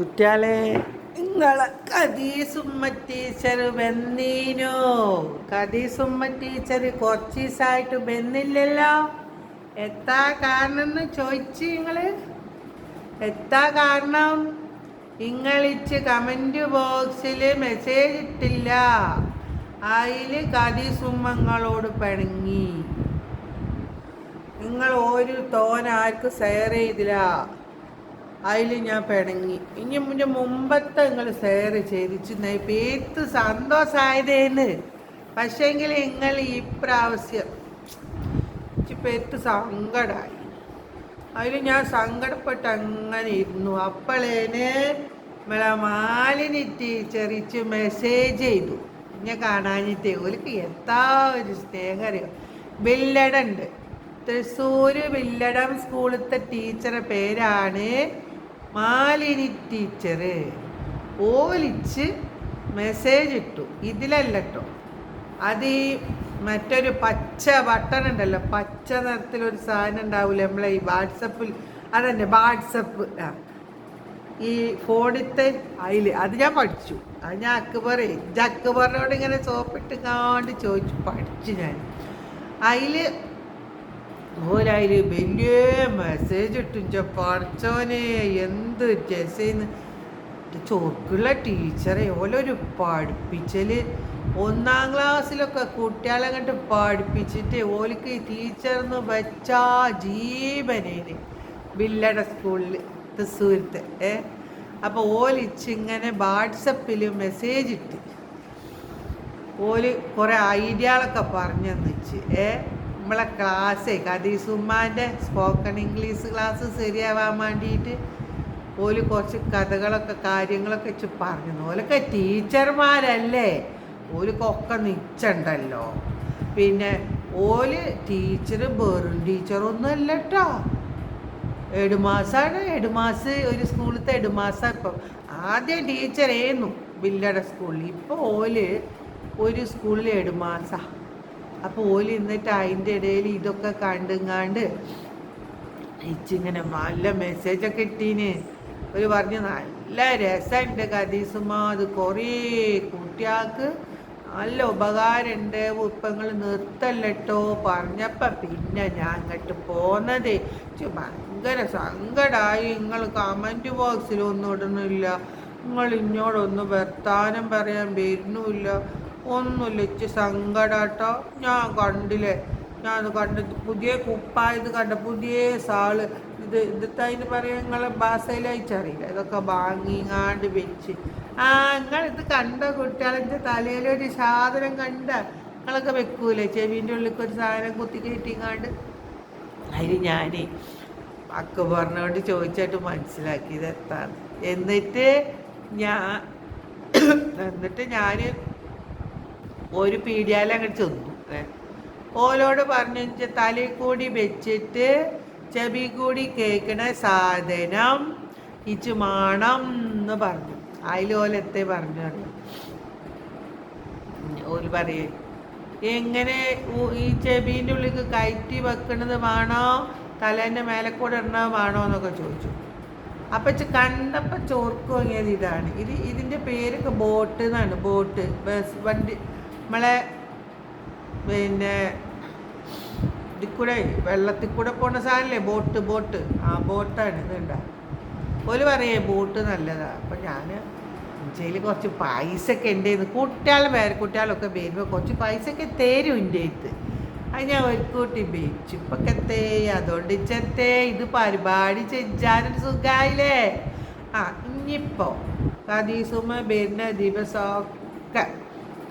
കുട്ടിയാളെ. നിങ്ങളെ കതീസുമ്മ teacher ബന്നീനോ. കതീസുമ്മ teacher ദിവസമായിട്ട് ബന്നില്ലല്ലോ. എത്താ കാരണം എന്ന് ചോദിച്ചു നിങ്ങൾ എത്താ കാരണം? നിങ്ങളിച്ച് കമന്റ് ബോക്സിൽ മെസ്സേജ് ഇട്ടില്ല. അതിൽ കദീസുമ്മങ്ങളോട് പിണങ്ങി. നിങ്ങൾ ഒരു തോനാർക്ക് ഷെയർ ചെയ്തില്ല. അതിൽ ഞാൻ പിണങ്ങി. ഇനി മുന്നേ മുമ്പത്തെ നിങ്ങൾ ഷെയർ ചെയ്തിച്ച് പേത്ത് സന്തോഷമായതേന്ന് പക്ഷേങ്കിൽ നിങ്ങൾ ഇപ്രാവശ്യം പേത്ത് സങ്കടമായി അതിൽ ഞാൻ സങ്കടപ്പെട്ട് അങ്ങനെ ഇരുന്നു. അപ്പോളേന് നമ്മളെ മാലിനി ടീച്ചറിച്ച് മെസ്സേജ് ചെയ്തു. ഞാൻ കാണാനിട്ട് ഓർക്ക് എത്താ ഒരു സ്നേഹം ബില്ലടുണ്ട്. തൃശ്ശൂർ ബില്ലടം സ്കൂളിലത്തെ ടീച്ചറെ പേരാണ് മാലിനി ടീച്ചർ ഓലിച്ച് മെസ്സേജ് ഇട്ടു. ഇതിലല്ല കേട്ടോ അത് ഈ മറ്റൊരു പച്ച ബട്ടൺ ഉണ്ടല്ലോ. പച്ച നിറത്തിലൊരു സാധനം ഉണ്ടാവില്ല നമ്മളെ ഈ വാട്സപ്പിൽ? അതന്നെ വാട്സപ്പ്. ആ. ഈ ഫോണിത്തെ അതിൽ അത് ഞാൻ പഠിച്ചു. അത് ഞാൻ അക്ബറെ അക്ബറിനോട് ഇങ്ങനെ സോപ്പിട്ട് കാണ്ട് ചോദിച്ചു. പഠിച്ചു ഞാൻ. അതിൽ ഓലതിൽ വലിയ മെസ്സേജ് ഇട്ടു. പഠിച്ചോനെ എന്ത് രസേന്ന്. ചോക്കുള്ള ടീച്ചറെ ഓലൊരു പഠിപ്പിച്ചൽ. ഒന്നാം ക്ലാസ്സിലൊക്കെ കുട്ടികളെ കണ്ട് പഠിപ്പിച്ചിട്ട് ഓലിക്ക് ടീച്ചർന്ന് വെച്ചാ ജീവനേന്. വില്ലട സ്കൂളിൽ തൃശ്ശൂരത്ത് ഏ? അപ്പോൾ ഓലിച്ചിങ്ങനെ വാട്സപ്പിൽ മെസ്സേജ് ഇട്ട്. ഓൽ കുറേ ഐഡിയകളൊക്കെ പറഞ്ഞു വെച്ച് ഏ? നമ്മളെ ക്ലാസ്സേ കദീസുമ്മാന്റെ സ്പോക്കൺ ഇംഗ്ലീഷ് ക്ലാസ് ശരിയാവാൻ വേണ്ടിയിട്ട് ഓൽ കുറച്ച് കഥകളൊക്കെ കാര്യങ്ങളൊക്കെ വെച്ച് പറഞ്ഞു ഓലൊക്കെ ടീച്ചർമാരല്ലേ? ഓലിക്കൊക്കെ നിച്ചണ്ടല്ലോ പിന്നെ ഓൽ ടീച്ചർ വെറും ടീച്ചറൊന്നും അല്ല കേട്ടോ എടുമാസാണ് എടുമാസ് ഒരു സ്കൂളിലത്തെ എടുമാസ ഇപ്പം. ആദ്യം ടീച്ചറേന്നു ബില്ലട സ്കൂളിൽ. ഇപ്പോൾ ഓൽ ഒരു സ്കൂളിൽ എടുമാസ. അപ്പോൾ ഓൽ ഇന്നിട്ട് അതിന്റെ ഇടയിൽ ഇതൊക്കെ കണ്ടുങ്ങാണ്ട് ഇച്ചിങ്ങനെ നല്ല മെസ്സേജൊക്കെ ഇട്ടീന്. ഒരു പറഞ്ഞു നല്ല രസമുണ്ട് കഥീസുമാ അത് കുറേ കുട്ടികൾക്ക് നല്ല ഉപകാരമുണ്ട് ഇപ്പങ്ങൾ നിർത്തല്ലോ പറഞ്ഞപ്പോൾ പിന്നെ ഞാൻ അങ്ങോട്ട് പോന്നതേ. ഭയങ്കര സങ്കടമായി നിങ്ങൾ കമന്റ് ബോക്സിൽ ഒന്നും ഇടുന്നില്ല നിങ്ങൾ ഇന്നോടൊന്നും വർത്താനം പറയാൻ വരുന്നുമില്ല ഒന്നുമില്ല ഇച്ച് സങ്കടാട്ടോ. ഞാൻ കണ്ടില്ലേ? ഞാൻ കണ്ട് പുതിയ കുപ്പായത് കണ്ട പുതിയ സാൾ. ഇത് ഇതിത്തെ അതിന് പറയാൻ നിങ്ങളെ ഭാഷയിലയച്ചറിയില്ല ഇതൊക്കെ വാങ്ങിങ്ങാണ്ട് വെച്ച്. ആ നിങ്ങൾ ഇത് കണ്ട കുട്ടികളെന്റെ തലയിലൊരു സാധനം കണ്ട. നിങ്ങളൊക്കെ വെക്കൂലേ? ചെവിന്റെ ഉള്ളിലേക്ക് ഒരു സാധനം കുത്തി കയറ്റിങ്ങാണ്ട്. അതിന് ഞാനേ അക്ക പറഞ്ഞുകൊണ്ട് ചോദിച്ചായിട്ട് മനസ്സിലാക്കിയത് എത്താണ് എന്നിട്ട് ഞാൻ എന്നിട്ട് ഞാൻ ഒരു പീഡിയാലും അങ്ങോട്ട് ചെന്നു. ഓലോട് പറഞ്ഞു തലയിൽ കൂടി വെച്ചിട്ട് ചെവി കൂടി കേൾക്കണ സാധനം ഇച്ച് മണം എന്ന് പറഞ്ഞു. അതിൽ ഓലെത്തെ പറഞ്ഞു അറിയാം ഓൽ പറയേ എങ്ങനെ ഈ ചെവിന്റെ ഉള്ളിൽ കയറ്റി വെക്കണത് വേണോ തലേന്റെ മേലെ കൂടെ ഇടണത് വേണോ എന്നൊക്കെ ചോദിച്ചു. അപ്പം കണ്ടപ്പോൾ ചോർക്ക് വാങ്ങിയത് ഇതാണ്. ഇത് ഇതിന്റെ പേരൊക്കെ ബോട്ട് എന്നാണ് ബോട്ട്. ബസ് വണ്ടി നമ്മളെ പിന്നെ ഇതിൽ കൂടെ വെള്ളത്തിൽ കൂടെ പോണ സാധനല്ലേ? Boat boat. ആ ബോട്ടാണ് ഇതുണ്ട ഒരു പറയേ ബോട്ട് നല്ലതാ. അപ്പം ഞാൻ ഇന്ത്യയിൽ കുറച്ച് പൈസ ഒക്കെ ഉണ്ട് കുട്ടികളും വേറെ കുട്ടികളൊക്കെ വരുമ്പോൾ കുറച്ച് പൈസ ഒക്കെ തരും എന്റെ അടുത്ത് അത് ഞാൻ ഒരു കൂട്ടി വെച്ചു ഇപ്പൊക്കെ തേ അതുകൊണ്ട് ചെത്തേ ഇത് പരിപാടി ചെഞ്ചാനൊരു സുഖമായില്ലേ ആ ഇനിയിപ്പോൾ കദീസുമ വരുന്ന ദിവസമൊക്കെ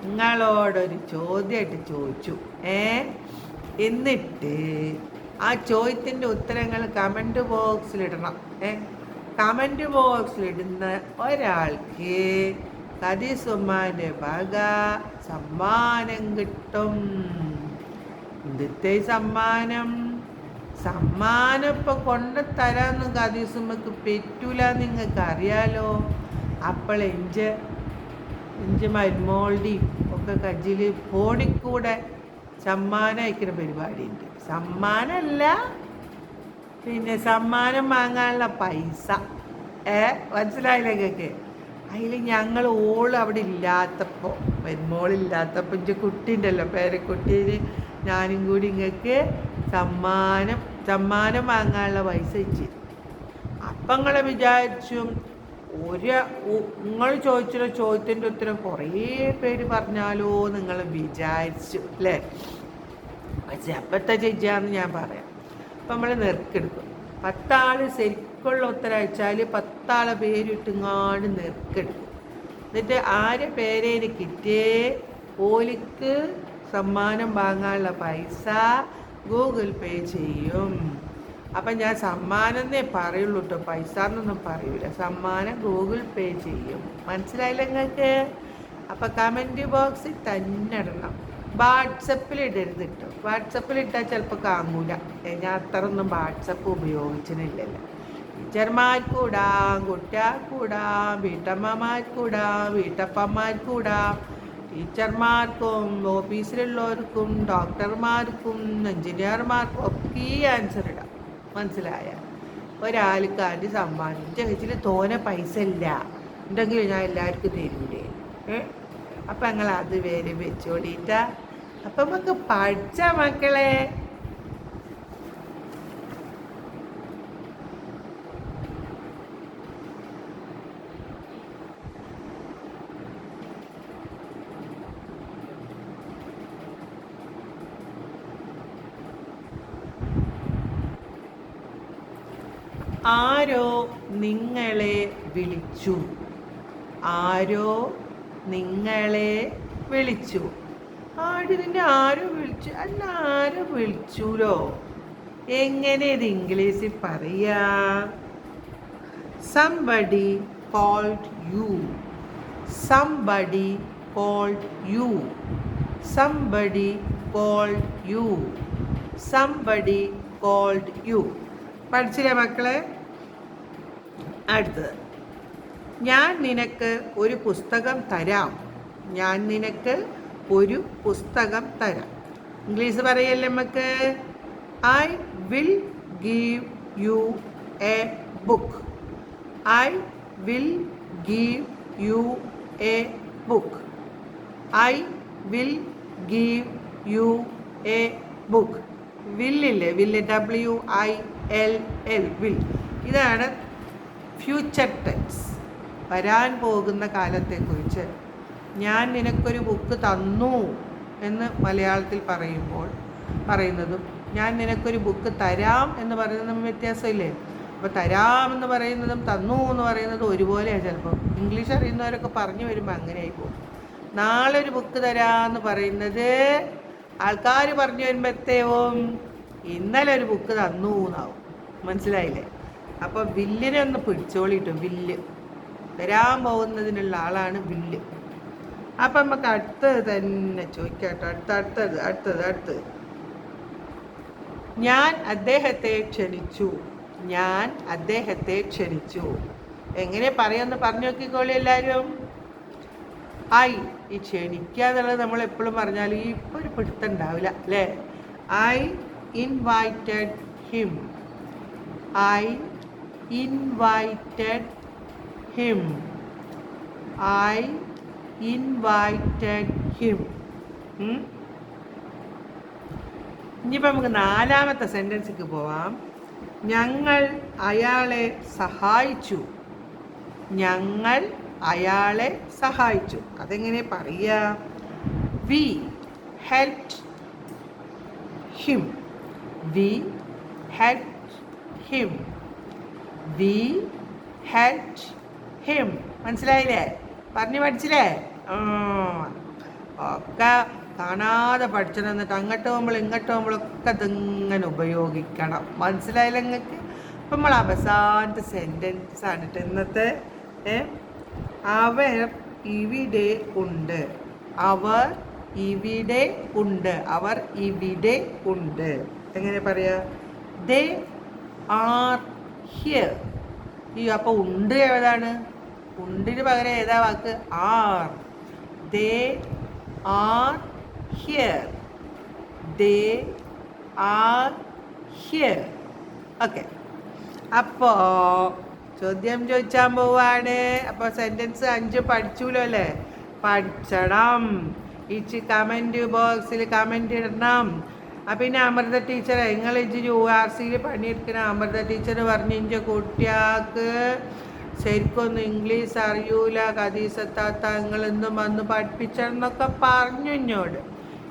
നിങ്ങളോടൊരു ചോദ്യമായിട്ട് ചോദിച്ചു. ഏ? എന്നിട്ട് ആ ചോദ്യത്തിന്റെ ഉത്തരങ്ങൾ കമന്റ് ബോക്സിലിടണം ഏ? കമന്റ് ബോക്സിലിടുന്ന ഒരാൾക്ക് കതിസുമാന്റെ വക സമ്മാനം കിട്ടും. ഇന്നത്തെ സമ്മാനം? സമ്മാനം ഇപ്പം കൊണ്ടുതരാമെന്ന് തരാന്ന് കതീസുമ്മക്ക് പറ്റൂല നിങ്ങൾക്ക് അറിയാലോ അപ്പോൾ എഞ്ച് എഞ്ച് മരുമോളുടെയും ഒക്കെ കജ്ജിൽ കൂടെ സമ്മാനം അയക്കുന്ന പരിപാടിയുണ്ട്. സമ്മാനമല്ല പിന്നെ സമ്മാനം വാങ്ങാനുള്ള പൈസ. ഏ മനസ്സിലായില്ലേക്കൊക്കെ അതിൽ ഞങ്ങൾ ഓൾ അവിടെ ഇല്ലാത്തപ്പോൾ വരുമോളില്ലാത്തപ്പോൾ എന്റെ കുട്ടി ഉണ്ടല്ലോ പേരക്കുട്ടീന് ഞാനും കൂടി ഇങ്ങക്ക് സമ്മാനം സമ്മാനം വാങ്ങാനുള്ള പൈസ വെച്ച് അപ്പം നിങ്ങളെ വിചാരിച്ചും ഒരു നിങ്ങൾ ചോദിച്ചൊരു ചോദ്യത്തിന്റെ ഉത്തരം കുറേ പേര് പറഞ്ഞാലോ നിങ്ങൾ വിചാരിച്ചു അല്ലേ? പക്ഷെ ചേച്ചിയാന്ന് ഞാൻ പറയാം. അപ്പം നമ്മൾ നെറുക്കെടുക്കും. പത്താൾ ശരിക്കുള്ള ഉത്തരം അയച്ചാൽ പത്താളെ പേരിട്ടിങ്ങാണ്ട് നെറുക്കെടുക്കും. എന്നിട്ട് ആരെ പേരേന് കിട്ടിയേ? ഓലിക്ക് സമ്മാനം വാങ്ങാനുള്ള പൈസ ഗൂഗിൾ പേ ചെയ്യും. അപ്പം ഞാൻ സമ്മാനമെന്നേ പറയുള്ളൂ കേട്ടോ പൈസ എന്നൊന്നും പറയൂല. സമ്മാനം ഗൂഗിൾ പേ ചെയ്യും. മനസ്സിലായില്ല നിങ്ങൾക്ക് അപ്പം കമന്റ് ബോക്സിൽ തന്നെ ഇടണം. വാട്സപ്പിൽ ഇടരുത് കേട്ടോ വാട്സപ്പിൽ ഇട്ടാൽ ചിലപ്പോൾ കാങ്ങൂല. ഞാൻ അത്ര ഒന്നും വാട്സപ്പ് ഉപയോഗിച്ചിട്ടില്ലല്ലോ ടീച്ചർമാർക്കൂടാം കുട്ടികൾക്കൂടാം വീട്ടമ്മമാർക്കൂടാം വീട്ടപ്പന്മാർക്കൂടാം. ടീച്ചർമാർക്കും ഓഫീസിലുള്ളവർക്കും ഡോക്ടർമാർക്കും എഞ്ചിനീയർമാർക്കും ഒക്കെ ആൻസർ ഇടാം. മനസ്സിലായ? ഒരാൾക്കാണ്ട് സമ്മാനം. ചേച്ചിൽ തോനെ പൈസ ഇല്ല. ഉണ്ടെങ്കിൽ ഞാൻ എല്ലാവർക്കും തരൂലേ. അപ്പം ഞങ്ങൾ അത് വേറെ വെച്ചോടിയിട്ടാ അപ്പം നമുക്ക് പഠിച്ച മക്കളെ. ആരോ നിങ്ങളെ വിളിച്ചു. ആരോ നിങ്ങളെ വിളിച്ചു. ആര് നിന്നെ ആരോ വിളിച്ചു? അല്ല ആരോ വിളിച്ചുലോ? എങ്ങനെ ഇത് ഇംഗ്ലീഷിൽ പറയാ? Somebody called you somebody called you somebody called you somebody called you പഠിച്ചില്ലേ മക്കളെ? അടുത്തത്. ഞാൻ നിനക്ക് ഒരു പുസ്തകം തരാം. ഞാൻ നിനക്ക് ഒരു പുസ്തകം തരാം. ഇംഗ്ലീഷ് പറയല്ലേ നമുക്ക് I will give you a book. I will give you a book. I will give you a book. വില്ലില്ലേ? വില്ല് W I L L will. ഇതാണ് ഫ്യൂച്ചർ ടെൻസ് വരാൻ പോകുന്ന കാലത്തെക്കുറിച്ച് ഞാൻ നിനക്കൊരു ബുക്ക് തന്നു എന്ന് മലയാളത്തിൽ പറയുമ്പോൾ പറയുന്നതും ഞാൻ നിനക്കൊരു ബുക്ക് തരാം എന്ന് പറയുന്നതും വ്യത്യാസമില്ലേ? അപ്പോൾ തരാം എന്ന് പറയുന്നതും തന്നു എന്ന് പറയുന്നതും ഒരുപോലെയാണ് ചിലപ്പോൾ ഇംഗ്ലീഷ് അറിയുന്നവരൊക്കെ പറഞ്ഞു വരുമ്പോൾ അങ്ങനെയായി പോകും. നാളെ ഒരു ബുക്ക് തരാമെന്ന് പറയുന്നത് ആൾക്കാർ പറഞ്ഞു വരുമ്പോഴത്തേവും ഇന്നലെ ഒരു ബുക്ക് തന്നു എന്നാവും. മനസ്സിലായില്ലേ? അപ്പോൾ വില്ലിനെ ഒന്ന് പിടിച്ചോളിട്ടു വില്ല്. വരാൻ പോകുന്നതിനുള്ള ആളാണ് വില്ല്. അപ്പം നമുക്ക് അടുത്തത് തന്നെ ചോദിക്കാട്ടോ അടുത്ത അടുത്തത് അടുത്തത് അടുത്തത്. ഞാൻ അദ്ദേഹത്തെ ക്ഷണിച്ചു. ഞാൻ അദ്ദേഹത്തെ ക്ഷണിച്ചു. എങ്ങനെ പറയുമെന്ന് പറഞ്ഞു നോക്കിക്കോളി എല്ലാവരും ഐ ഈ ക്ഷണിക്കുക എന്നുള്ളത് നമ്മൾ എപ്പോഴും പറഞ്ഞാൽ ഈ ഇപ്പോൾ ഒരു പിടുത്തം ഉണ്ടാവില്ല അല്ലേ? I invited him I invited I invited him. Hmm? ഇനിയിപ്പോൾ നമുക്ക് നാലാമത്തെ സെന്റൻസിക്ക് പോവാം. ഞങ്ങൾ അയാളെ സഹായിച്ചു. ഞങ്ങൾ അയാളെ സഹായിച്ചു. അതെങ്ങനെ പറയുക we help him we help him we help him. മനസ്സിലായില്ലേ? പറഞ്ഞു പഠിച്ചില്ലേ? ഒക്കെ കാണാതെ പഠിച്ചണം എന്നിട്ട് അങ്ങോട്ട് പോകുമ്പോൾ ഇങ്ങോട്ട് പോകുമ്പോഴൊക്കെ ഇതിങ്ങനെ ഉപയോഗിക്കണം. മനസ്സിലായില്ല നിങ്ങൾക്ക് അപ്പം നമ്മൾ അവസാനത്തെ സെന്റൻസ് ആണ് ട്ടോ ഇന്നത്തെ അവർ ഇവിടെ ഉണ്ട്. അവർ ഇവിടെ ഉണ്ട്. അവർ ഇവിടെ ഉണ്ട്. എങ്ങനെ പറയാ? ദേ ആർ ഹിയർ ഈ അപ്പോൾ ഉണ്ട് ഏതാണ്? ഉണ്ടിന് പകരം ഏതാ വാക്ക്? Are. They are here. They are here. Okay. അപ്പോൾ ചോദ്യം ചോദിച്ചാൽ പോവാണ്. അപ്പോൾ സെന്റൻസ് അഞ്ച് പഠിച്ചൂലോ അല്ലേ? പഠിച്ചണം. ഇച്ച് കമന്റ് ബോക്സിൽ കമന്റ് ഇടണം. അപ്പം പിന്നെ അമൃത ടീച്ചറെ നിങ്ങൾ ഇജ് യു ആർ സിയിൽ പണിയെടുക്കുന്ന അമൃത ടീച്ചർ പറഞ്ഞു ഇഞ്ച കുട്ടിയാക്ക് ശരിക്കൊന്നും ഇംഗ്ലീഷ് അറിയൂല കദീസത്താത്ത നിങ്ങളൊന്നും വന്ന് പഠിപ്പിച്ചെന്നൊക്കെ പറഞ്ഞു എന്നോട്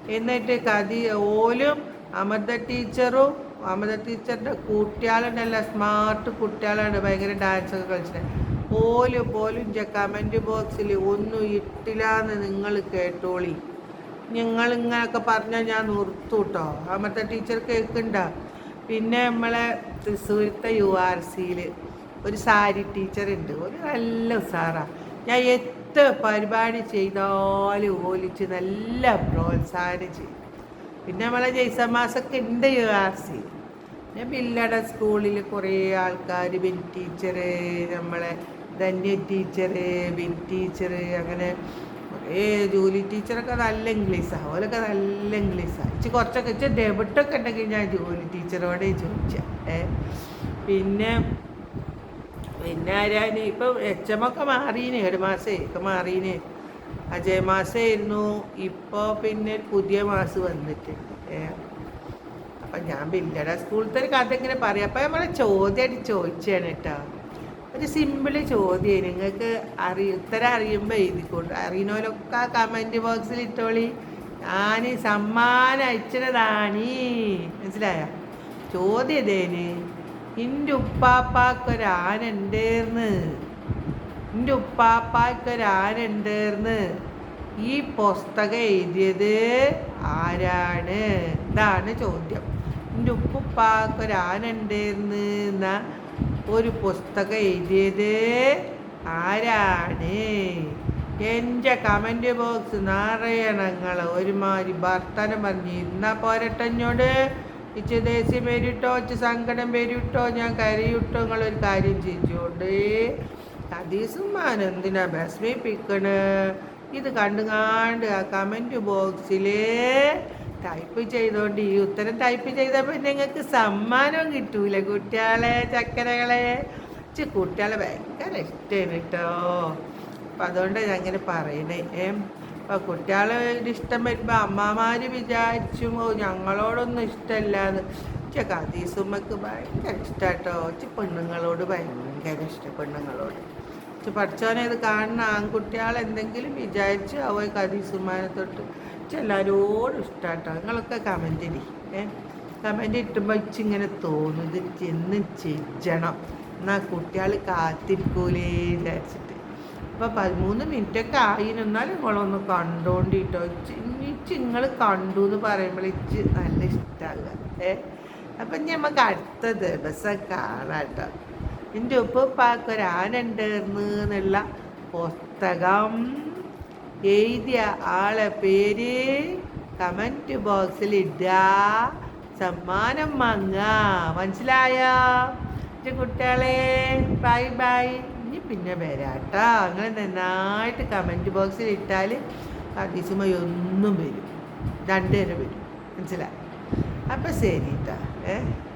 എന്നിട്ട് കഥ ഓലും അമൃത ടീച്ചറും അമൃത ടീച്ചറിന്റെ കുട്ടികളുണ്ടല്ല സ്മാർട്ട് കുട്ടികളാണ് ഭയങ്കര ഡാൻസ് ഒക്കെ കളിച്ചത് ഓൽ പോലും കമന്റ് ബോക്സിൽ ഒന്നും ഇട്ടില്ലാന്ന് നിങ്ങൾ കേട്ടോളി. നിങ്ങൾ ഇങ്ങനെയൊക്കെ പറഞ്ഞാൽ ഞാൻ നിർത്തും കേട്ടോ അമ്മത്തെ ടീച്ചർ കേൾക്കണ്ട. പിന്നെ നമ്മളെ തൃശ്ശൂരത്തെ യു ആർ സിയിൽ ഒരു സാരി ടീച്ചർ ഉണ്ട് ഒരു നല്ല ഉസാറാണ് ഞാൻ എത്ര പരിപാടി ചെയ്താലും ഓലിച്ച് നല്ല പ്രോത്സാഹനം ചെയ്യും. പിന്നെ നമ്മളെ ജയ്സമാസൊക്കെ ഉണ്ട് യു ആർ സി. പിന്നെ ബില്ലട സ്കൂളിൽ കുറേ ആൾക്കാർ ബിൻ ടീച്ചർ നമ്മളെ ധന്യ ടീച്ചർ ബിൻ ടീച്ചർ അങ്ങനെ കുറേ ജോലി ടീച്ചറൊക്കെ നല്ല ഇംഗ്ലീഷാണ് ഓലൊക്കെ നല്ല ഇംഗ്ലീഷാണ് ഇച്ചി കുറച്ചൊക്കെ ഇച്ച് ഡെബിറ്റൊക്കെ ഉണ്ടെങ്കിൽ ഞാൻ ജോലി ടീച്ചറോട് ചോദിച്ച ഏ. പിന്നെ പിന്നെ ആരാന് ഇപ്പം എച്ച് എം ഒക്കെ മാറീന് ഒരു മാസേ ഒക്കെ മാറീന്. അജയ് മാസമായിരുന്നു ഇപ്പോൾ പിന്നെ പുതിയ മാസം വന്നിട്ടുണ്ട് ഏ. അപ്പം ഞാൻ ബില്ലട സ്കൂളിൽ ഒരു കഥ ഇങ്ങനെ പറയാം. അപ്പം നമ്മളെ ചോദ്യമായിട്ട് ചോദിച്ചാണ് കേട്ടോ ഒരു സിമ്പിൾ ചോദ്യം നിങ്ങൾക്ക് അറി ഉത്തരം അറിയുമ്പോൾ എഴുതിക്കൊണ്ട് അറിയുന്നവരൊക്കെ കമന്റ് ബോക്സിൽ ഇട്ടോളി. ഞാൻ സമ്മാനം അയച്ചതാണ്. മനസ്സിലായ? ചോദ്യം ഇതേന്. എന്റെ ഉപ്പാപ്പാക്കൊരാനുണ്ടേർന്ന് എന്റെ ഉപ്പാപ്പാക്കൊരാനുണ്ടേർന്ന് ഈ പുസ്തകം എഴുതിയത് ആരാണ്? ഇതാണ് ചോദ്യം. എന്റെ ഉപ്പുപ്പാക്കൊരാനുണ്ടേർന്ന് എന്ന ഒരു പുസ്തകം എഴുതിയത് ആരാണ്? എന്റെ കമന്റ് ബോക്സ് നിറയണങ്ങൾ ഒരുമാതിരി ഭർത്താനം പറഞ്ഞ് ഇരുന്നാ പോരട്ടഞ്ഞോട് ഇച്ച് ദേഷ്യം വരിട്ടോ ഇച്ച് സങ്കടം വരിട്ടോ ഞാൻ കരയിട്ടോ നിങ്ങളൊരു കാര്യം ചെയ്തോണ്ട് ഹദീസുമാൻ എന്തിനാ ഭസ്മിപ്പിക്കണ് ഇത് കണ്ടുകാണ്ട് ആ കമന്റ് ബോക്സിൽ ടൈപ്പ് ചെയ്തോണ്ട് ഈ ഉത്തരം ടൈപ്പ് ചെയ്തപ്പോൾ നിങ്ങൾക്ക് സമ്മാനം കിട്ടൂല കുട്ടികളെ ചക്കരകളെ. കുട്ടികളെ ഭയങ്കര ഇഷ്ടമാണ് കേട്ടോ അപ്പം അതുകൊണ്ട് ഞാൻ അങ്ങനെ പറയണേ. ഏ അപ്പോൾ കുട്ടികളെ ഇഷ്ടം വരുമ്പോൾ അമ്മമാർ വിചാരിച്ചു "ഓ, ഞങ്ങളോടൊന്നും ഇഷ്ടമല്ലാന്ന് പക്ഷെ കദീസുമ്മക്ക് ഭയങ്കര ഇഷ്ടാട്ടോ ഇച്ച് പെണ്ണുങ്ങളോട് ഭയങ്കര ഇഷ്ടം പെണ്ണുങ്ങളോട്. ഇച്ച് പഠിച്ചവനെ ഇത് കാണുന്ന ആൺകുട്ടികൾ എന്തെങ്കിലും വിചാരിച്ച് അവ കദീസുമാനെ തൊട്ട് ഇച്ച് എല്ലാവരോടും ഇഷ്ടാട്ടോ. നിങ്ങളൊക്കെ കമന്റ് ഇടി. ഏ? കമന്റ് ഇട്ടുമ്പോൾ ഇച്ചിങ്ങനെ തോന്നും. ഇത് ചെന്ന് ചെയ്യണം എന്നാൽ കുട്ടികൾ കാത്തിരിക്കൂലേ വിചാരിച്ചിട്ട്. അപ്പോൾ പതിമൂന്ന് മിനിറ്റൊക്കെ ആയിന്. എന്നാലും നിങ്ങളൊന്ന് കണ്ടോണ്ടിട്ടോ. ഇച്ച് നിങ്ങൾ കണ്ടു എന്ന് പറയുമ്പോൾ ഇച്ച് നല്ല ഇഷ്ടമാകുക ഏ? അപ്പം നമുക്ക് അടുത്ത ദിവസം കാണാട്ടോ. എന്റെ ഉപ്പുപ്പാക്ക് ഒരാനുണ്ടായിരുന്നു എന്നുള്ള പുസ്തകം. എഴുതിയ ആളെ പേര് കമന്റ് ബോക്സിൽ ഇടുക. സമ്മാനം വാങ്ങുക. മനസ്സിലായോ? എന്റെ കുട്ടികളെ ബൈ ബൈ. ഇനി പിന്നെ വരാട്ടോ അങ്ങനെ നന്നായിട്ട് കമന്റ് ബോക്സിൽ ഇട്ടാൽ കടീസുമായി ഒന്നും വരും. രണ്ടുപേരും വരും. മനസ്സിലായി? അപ്പം ശരി കേട്ടോ. ഏ?